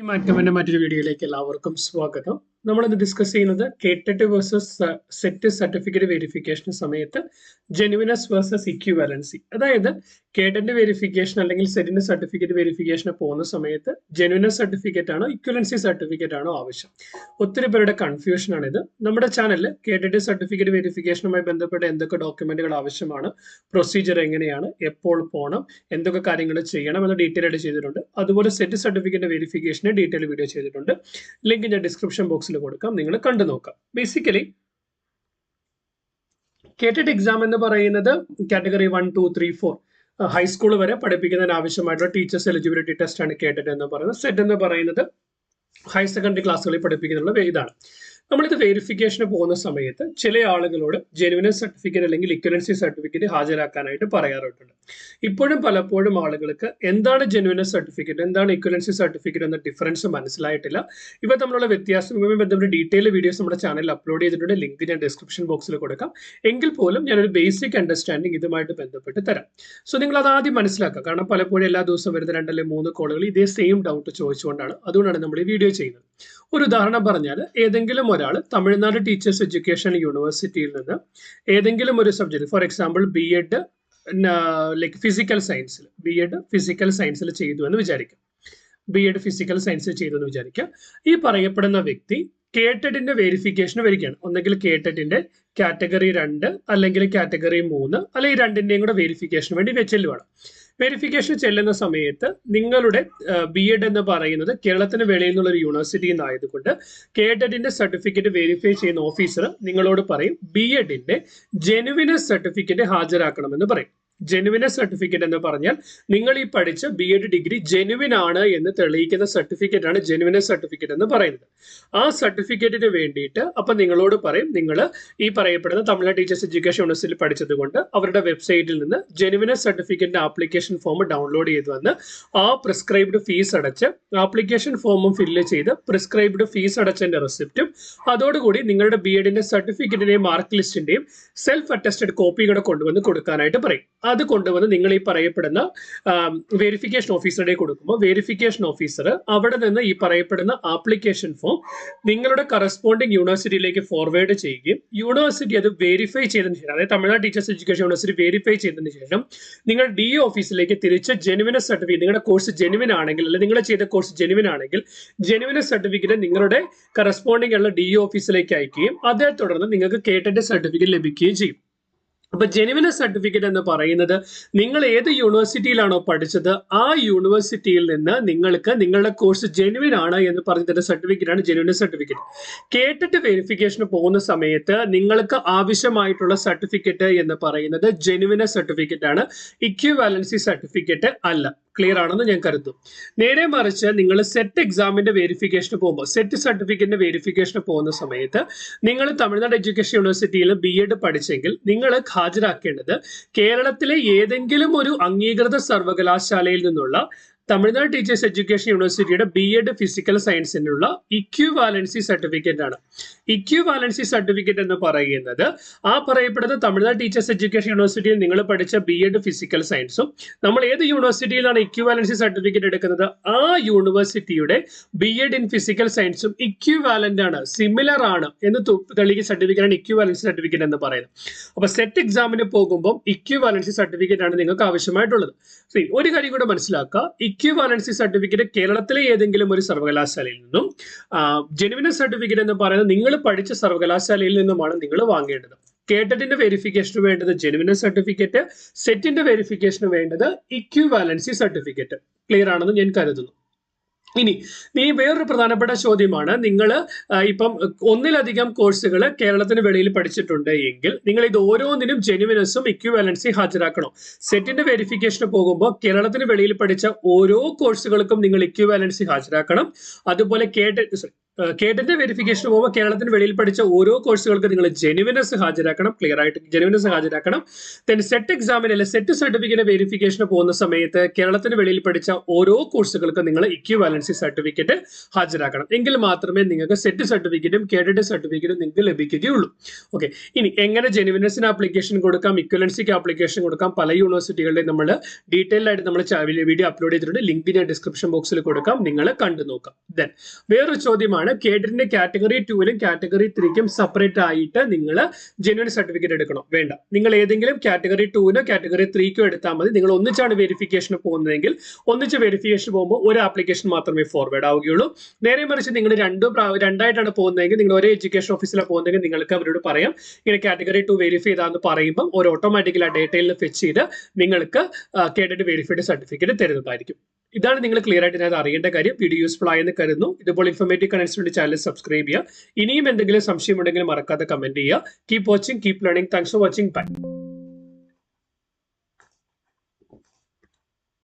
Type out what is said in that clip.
ഈ മാറ്റമിന്റെ മറ്റൊരു വീഡിയോയിലേക്ക് എല്ലാവർക്കും സ്വാഗതം. ഇന്ന് ഡിസ്കസ് ചെയ്യുന്നത് KTET versus SET certificate verification സമയത്ത് ജെനുവിനസ് വേഴ്സസ് ഇക്യുവാലൻസി അതായത് കേട്ടന്റ് വെരിഫിക്കേഷൻ അല്ലെങ്കിൽ സെറ്റിന്റെ സർട്ടിഫിക്കറ്റ് വെരിഫിക്കേഷന് പോകുന്ന സമയത്ത് ജെനുവിനസ് സർട്ടിഫിക്കറ്റ് ആണോ ഇക്വലൻസി സർട്ടിഫിക്കറ്റ് ആണോ ആവശ്യം. ഒത്തിരി പേരുടെ കൺഫ്യൂഷൻ ആണ് ഇത്. നമ്മുടെ ചാനലിൽ കേട്ടറ്റ് സർട്ടിഫിക്കറ്റ് വെരിഫിക്കേഷനുമായി ബന്ധപ്പെട്ട എന്തൊക്കെ ഡോക്യുമെന്റുകൾ ആവശ്യമാണ് പ്രൊസീജിയർ എങ്ങനെയാണ് എപ്പോൾ പോകണം എന്തൊക്കെ കാര്യങ്ങൾ ചെയ്യണം എന്ന് ഡീറ്റെയിൽ ആയിട്ട് ചെയ്തിട്ടുണ്ട്. അതുപോലെ സെറ്റ് സർട്ടിഫിക്കറ്റ് വെരിഫിക്കേഷന് ഡീറ്റെയിൽ വീഡിയോ ചെയ്തിട്ടുണ്ട്. ലിങ്ക് ഞാൻ ഡിസ്ക്രിപ്ഷൻ ബോക്സിൽ കൊടുക്കാം. നിങ്ങൾ കണ്ടു നോക്കാം. ബേസിക്കലി കേട്ടിട്ട് എക്സാം എന്ന് പറയുന്നത് category one two three four high school വരെ പഠിപ്പിക്കുന്നതിന് ആവശ്യമായിട്ടുള്ള ടീച്ചേഴ്സ് എലിജിബിലിറ്റി ടെസ്റ്റ് ആണ് കേട്ടിട്ട് എന്ന് പറയുന്നത്. സെറ്റ് എന്ന് പറയുന്നത് ഹയർ സെക്കൻഡറി ക്ലാസ്സുകളിൽ പഠിപ്പിക്കുന്നുള്ള ഇതാണ്. നമ്മളിത് വെരിഫിക്കേഷന് പോകുന്ന സമയത്ത് ചില ആളുകളോട് ജെനുവിനസ് സർട്ടിഫിക്കറ്റ് അല്ലെങ്കിൽ ഇക്വലൻസി സർട്ടിഫിക്കറ്റ് ഹാജരാക്കാനായിട്ട് പറയാറുണ്ട്. ഇപ്പോഴും പലപ്പോഴും ആളുകൾക്ക് എന്താണ് ജെനുവിനസ് സർട്ടിഫിക്കറ്റ് എന്താണ് ഇക്വലൻസി സർട്ടിഫിക്കറ്റ് എന്ന ഡിഫറൻസ് മനസ്സിലായിട്ടില്ല. ഇവ തമ്മിലുള്ള വ്യത്യാസം ബന്ധപ്പെട്ട ഡീറ്റെയിൽ വീഡിയോസ് നമ്മുടെ ചാനലിൽ അപ്ലോഡ് ചെയ്തിട്ടുണ്ട്. ലിങ്ക് ഞാൻ ഡിസ്ക്രിപ്ഷൻ ബോക്സിൽ കൊടുക്കാം. എങ്കിൽ പോലും ഞാനൊരു ബേസിക് അണ്ടർസ്റ്റാൻഡിങ് ഇതുമായിട്ട് ബന്ധപ്പെട്ട് തരാം. സോ നിങ്ങൾ അത് ആദ്യം മനസ്സിലാക്കുക. കാരണം പലപ്പോഴും എല്ലാ ദിവസവും വരുന്ന രണ്ടല്ലേ മൂന്ന് കോളുകൾ ഇതേ സെയിം ഡൗട്ട് ചോദിച്ചുകൊണ്ടാണ് അതുകൊണ്ടാണ് നമ്മൾ ഈ വീഡിയോ ചെയ്യുന്നത്. ഒരു ഉദാഹരണം പറഞ്ഞാൽ ഏതെങ്കിലും ഒരാൾ തമിഴ്നാട് ടീച്ചേഴ്സ് എഡ്യൂക്കേഷൻ യൂണിവേഴ്സിറ്റിയിൽ നിന്ന് ഏതെങ്കിലും ഒരു subject for example B Ed like physical സയൻസിൽ ബി എഡ് ഫിസിക്കൽ സയൻസിൽ ചെയ്തു എന്ന് വിചാരിക്കാം. ബി എഡ് ഫിസിക്കൽ സയൻസ് ചെയ്തു എന്ന് വിചാരിക്കാം. ഈ പറയപ്പെടുന്ന വ്യക്തി കേട്ടഡിന്റെ വെരിഫിക്കേഷൻ വരികയാണ്. ഒന്നെങ്കിൽ കേട്ടഡിന്റെ കാറ്റഗറി രണ്ട് അല്ലെങ്കിൽ കാറ്റഗറി മൂന്ന് അല്ലെങ്കിൽ രണ്ടിന്റെയും കൂടെ വെരിഫിക്കേഷന് വേണ്ടി ചെല്ലുവാണ് വെരിഫിക്കേഷൻ ചെല്ലുന്ന സമയത്ത് നിങ്ങളുടെ ബി എഡ് എന്ന് പറയുന്നത് കേരളത്തിന് വെളിയിൽ നിന്നുള്ള ഒരു യൂണിവേഴ്സിറ്റിയിൽ നിന്നായതുകൊണ്ട് കേഡഡിന്റെ സർട്ടിഫിക്കറ്റ് വെരിഫൈ ചെയ്യുന്ന ഓഫീസർ നിങ്ങളോട് പറയും ബി എഡിന്റെ ജെനുവിനസ് സർട്ടിഫിക്കറ്റ് ഹാജരാക്കണമെന്ന് പറയും. ജെനുവിനസ് സർട്ടിഫിക്കറ്റ് എന്ന് പറഞ്ഞാൽ നിങ്ങൾ ഈ പഠിച്ച ബി എഡ് ഡിഗ്രി ജെനുവിൻ ആണ് എന്ന് തെളിയിക്കുന്ന സർട്ടിഫിക്കറ്റ് ആണ് ജെനുവിനസ് സർട്ടിഫിക്കറ്റ് എന്ന് പറയുന്നത്. ആ സർട്ടിഫിക്കറ്റിന് വേണ്ടിയിട്ട് അപ്പൊ നിങ്ങളോട് പറയും നിങ്ങൾ ഈ പറയപ്പെടുന്ന തമിഴ്നാട് ടീച്ചേഴ്സ് എഡ്യൂക്കേഷൻ യൂണിവേഴ്സിറ്റിയിൽ പഠിച്ചത് കൊണ്ട് അവരുടെ വെബ്സൈറ്റിൽ നിന്ന് ജെനുവിനസ് സർട്ടിഫിക്കറ്റിന്റെ ആപ്ലിക്കേഷൻ ഫോം ഡൗൺലോഡ് ചെയ്ത് വന്ന് ആ പ്രിസ്ക്രൈബ്ഡ് ഫീസ് അടച്ച് ആപ്ലിക്കേഷൻ ഫോമും ഫില്ല് ചെയ്ത് പ്രിസ്ക്രൈബ്ഡ് ഫീസ് അടച്ചതിന്റെ റെസിപ്റ്റും അതോടുകൂടി നിങ്ങളുടെ ബി എഡിന്റെ സർട്ടിഫിക്കറ്റിന്റെയും മാർക്ക് ലിസ്റ്റിന്റെയും സെൽഫ് അറ്റസ്റ്റഡ് കോപ്പി കൂടെ കൊണ്ടുവന്ന് കൊടുക്കാനായിട്ട് പറയും. അത് കൊണ്ടുവന്ന് നിങ്ങൾ ഈ പറയപ്പെടുന്ന വെരിഫിക്കേഷൻ ഓഫീസറുടെ കൊടുക്കുമ്പോൾ വെരിഫിക്കേഷൻ ഓഫീസർ അവിടെ നിന്ന് ഈ പറയപ്പെടുന്ന ആപ്ലിക്കേഷൻ ഫോം നിങ്ങളുടെ കറസ്പോണ്ടിങ് യൂണിവേഴ്സിറ്റിയിലേക്ക് ഫോർവേഡ് ചെയ്യുകയും യൂണിവേഴ്സിറ്റി അത് വെരിഫൈ ചെയ്തതിന് ശേഷം അതായത് Tamil Nadu teachers education university verify ചെയ്തതിന് ശേഷം നിങ്ങൾ ഡി ഓഫീസിലേക്ക് തിരിച്ച് ജെനുവിന സർട്ടിഫിക്കറ്റ് നിങ്ങളുടെ കോഴ്സ് ജെനുവിൻ ആണെങ്കിൽ അല്ലെങ്കിൽ നിങ്ങൾ ചെയ്ത കോഴ്സ് ജെനുവിൻ ആണെങ്കിൽ ജെനുവിന സർട്ടിഫിക്കറ്റ് നിങ്ങളുടെ കറസ്പോണ്ടിങ് ഉള്ള ഡി ഓഫീസിലേക്ക് അയക്കുകയും അതേ തുടർന്ന് നിങ്ങൾക്ക് കേട്ടന്റെ സർട്ടിഫിക്കറ്റ് ലഭിക്കുകയും ചെയ്യും. അപ്പൊ ജെനുവിനസ് സർട്ടിഫിക്കറ്റ് എന്ന് പറയുന്നത് നിങ്ങൾ ഏത് യൂണിവേഴ്സിറ്റിയിലാണോ പഠിച്ചത് ആ യൂണിവേഴ്സിറ്റിയിൽ നിന്ന് നിങ്ങൾക്ക് നിങ്ങളുടെ കോഴ്സ് ജെനുവിൻ ആണ് എന്ന് പറഞ്ഞിട്ട് സർട്ടിഫിക്കറ്റ് ആണ് ജെനുവിനസ് സർട്ടിഫിക്കറ്റ് കേട്ടിട്ട് വെരിഫിക്കേഷന് പോകുന്ന സമയത്ത് നിങ്ങൾക്ക് ആവശ്യമായിട്ടുള്ള സർട്ടിഫിക്കറ്റ് എന്ന് പറയുന്നത് ജെനുവിന സർട്ടിഫിക്കറ്റ് ആണ് ഇക്യുവാലൻസി സർട്ടിഫിക്കറ്റ് അല്ല. ക്ലിയർ ആണെന്ന് ഞാൻ കരുതും നേരെ മറിച്ച് നിങ്ങൾ സെറ്റ് എക്സാമിന്റെ വെരിഫിക്കേഷന് പോകുമ്പോൾ സെറ്റ് സർട്ടിഫിക്കറ്റിന്റെ വെരിഫിക്കേഷന് പോകുന്ന സമയത്ത് നിങ്ങൾ തമിഴ്നാട് എഡ്യൂക്കേഷൻ യൂണിവേഴ്സിറ്റിയിൽ ബി എഡ് പഠിച്ചെങ്കിൽ നിങ്ങൾ ഹാജരാക്കേണ്ടത് കേരളത്തിലെ ഏതെങ്കിലും ഒരു അംഗീകൃത സർവകലാശാലയിൽ നിന്നുള്ള തമിഴ്നാട് ടീച്ചേഴ്സ് എഡ്യൂക്കേഷൻ യൂണിവേഴ്സിറ്റിയുടെ ബി എഡ് ഫിസിക്കൽ സയൻസിനുള്ള ഇക്വിവാലൻസി സർട്ടിഫിക്കറ്റ് ആണ്. ഇക്വിവാലൻസി സർട്ടിഫിക്കറ്റ് എന്ന് പറയുന്നത് ആ പറയപ്പെടുന്ന തമിഴ്നാട് ടീച്ചേഴ്സ് എഡ്യൂക്കേഷൻ യൂണിവേഴ്സിറ്റിയിൽ നിങ്ങൾ പഠിച്ച ബി എഡ് ഫിസിക്കൽ സയൻസും നമ്മൾ ഏത് യൂണിവേഴ്സിറ്റിയിലാണ് ഇക്വിവാലൻസി സർട്ടിഫിക്കറ്റ് എടുക്കുന്നത്? ആ യൂണിവേഴ്സിറ്റിയുടെ ബി എഡ് ഇൻ ഫിസിക്കൽ സയൻസും ഇക്വിവാലന്റ് ആണ് സിമിലർ ആണ് എന്ന് തെളിയിക്കുന്ന സർട്ടിഫിക്കറ്റ് ആണ് ഇക്വിവാലൻസി സർട്ടിഫിക്കറ്റ് എന്ന് പറയുന്നത്. അപ്പൊ സെറ്റ് എക്സാമിന് പോകുമ്പോൾ ഇക്വിവാലൻസി സർട്ടിഫിക്കറ്റ് ആണ് നിങ്ങൾക്ക് ആവശ്യമായിട്ടുള്ളത്. ഒരു കാര്യം കൂടെ മനസ്സിലാക്കുക. ഇക്വിവാലൻസി സർട്ടിഫിക്കറ്റ് കേരളത്തിലെ ഏതെങ്കിലും ഒരു സർവകലാശാലയിൽ നിന്നും ജെനുവിനസ് സർട്ടിഫിക്കറ്റ് എന്ന് പറയുന്നത് നിങ്ങൾ പഠിച്ച സർവകലാശാലയിൽ നിന്നുമാണ് നിങ്ങൾ വാങ്ങേണ്ടത്. കേട്ടറ്റിന്റെ വെരിഫിക്കേഷന് വേണ്ടത് ജെനുവിനസ് സർട്ടിഫിക്കറ്റ് സെറ്റിന്റെ വെരിഫിക്കേഷന് വേണ്ടത് ഇക്വാലൻസി സർട്ടിഫിക്കറ്റ് ക്ലിയർ ആണെന്ന് ഞാൻ കരുതുന്നു. ഇനി ഇനി വേറൊരു പ്രധാനപ്പെട്ട ചോദ്യമാണ്. നിങ്ങൾ ഇപ്പം ഒന്നിലധികം കോഴ്സുകൾ കേരളത്തിന് വെളിയിൽ പഠിച്ചിട്ടുണ്ട് എങ്കിൽ നിങ്ങൾ ഇത് ഓരോന്നിനും ജെനുവിനസും ഇക്വിവാലൻസി ഹാജരാക്കണം. സെറ്റിന്റെ വെരിഫിക്കേഷന് പോകുമ്പോൾ കേരളത്തിന് വെളിയിൽ പഠിച്ച ഓരോ കോഴ്സുകൾക്കും നിങ്ങൾ ഇക്വിവാലൻസി ഹാജരാക്കണം. അതുപോലെ കേട്ട കേട്ടിന്റെ വെരിഫിക്കേഷൻ പോകുമ്പോൾ കേരളത്തിന് വെളിയിൽ പഠിച്ച ഓരോ കോഴ്സുകൾക്ക് നിങ്ങൾ ജെനുവിനസ് ഹാജരാക്കണം ക്ലിയർ ആയിട്ട് ജെനുവിനസ് ഹാജരാക്കണം. ദെൻ സെറ്റ് എക്സാമിന് അല്ലെ സെറ്റ് സർട്ടിഫിക്കറ്റ് വെരിഫിക്കേഷന് പോകുന്ന സമയത്ത് കേരളത്തിന് വെളിയിൽ പഠിച്ച ഓരോ കോഴ്സുകൾക്ക് നിങ്ങൾ ഇക്വാലൻസി സർട്ടിഫിക്കറ്റ് ഹാജരാക്കണം. എങ്കിൽ മാത്രമേ നിങ്ങൾക്ക് സെറ്റ് സർട്ടിഫിക്കറ്റും കേഡറ്റ് സർട്ടിഫിക്കറ്റും നിങ്ങൾക്ക് ലഭിക്കുകയുള്ളൂ. ഓക്കെ ഇനി എങ്ങനെ ജെനുവിനസിന് ആപ്ലിക്കേഷൻ കൊടുക്കാം ഇക്വലൻസിക്ക് ആപ്ലിക്കേഷൻ കൊടുക്കാം പല യൂണിവേഴ്സിറ്റികളുടെയും നമ്മൾ ഡീറ്റെയിൽ ആയിട്ട് നമ്മൾ വീഡിയോ അപ്ലോഡ് ചെയ്തിട്ടുണ്ട്. ലിങ്ക് ഞാൻ ഡിസ്ക്രിപ്ഷൻ ബോക്സിൽ കൊടുക്കാം. നിങ്ങൾ കണ്ടു നോക്കാം ദെൻ വേറൊരു ചോദ്യമാണ് കേഡറ്റിന്റെ കാറ്റഗറി ടൂവിലും കാറ്റഗറി ത്രീക്കും സെപ്പറേറ്റ് ആയിട്ട് നിങ്ങൾ ജെന്യൂൻ സർട്ടിഫിക്കറ്റ് എടുക്കണം. വേണ്ട. നിങ്ങൾ ഏതെങ്കിലും കാറ്റഗറി ടൂവിനോ കാറ്റഗറി ത്രീക്കോ എടുത്താൽ മതി. നിങ്ങൾ ഒന്നിച്ചാണ് വെരിഫിക്കേഷന് പോകുന്നതെങ്കിൽ ഒന്നിച്ച് വെരിഫിക്കേഷൻ പോകുമ്പോൾ ഒരു ആപ്ലിക്കേഷൻ മാത്രമേ ഫോർവേഡ് ആവുകയുള്ളൂ. നേരെ മറിച്ച് നിങ്ങൾ രണ്ടും രണ്ടായിട്ടാണ് പോകുന്നതെങ്കിൽ നിങ്ങൾ ഒരേ എഡ്യൂക്കേഷൻ ഓഫീസിലാണ് പോകുന്നതെങ്കിൽ നിങ്ങൾക്ക് അവരോട് പറയാം. ഇങ്ങനെ കാറ്റഗറി ടു വെരിഫൈ ചെയ്താന്ന് പറയുമ്പോൾ ഒരു ഓട്ടോമാറ്റിക്കലി ആ ഡേറ്റയിൽ ഫെച്ച് ചെയ്ത് നിങ്ങൾക്ക് കേഡറ്റ് വെരിഫൈഡ് സർട്ടിഫിക്കറ്റ് തരുന്നതായിരിക്കും. ഇതാണ് നിങ്ങൾ ക്ലിയർ ആയിട്ട് ഇതിനകത്ത് അറിയേണ്ട കാര്യം. വീഡിയോ യൂസ്ഫുൾ ആയെന്ന് കരുതുന്നു. ഇതുപോലെ ഇൻഫോർമേറ്റീവ് കണക്ഷൻ ചാനൽ സബ്സ്ക്രൈബ് ചെയ്യുക. ഇനിയും എന്തെങ്കിലും സംശയം ഉണ്ടെങ്കിൽ മറക്കാതെ കമന്റ് ചെയ്യുക. Keep watching keep learning thanks for watching bye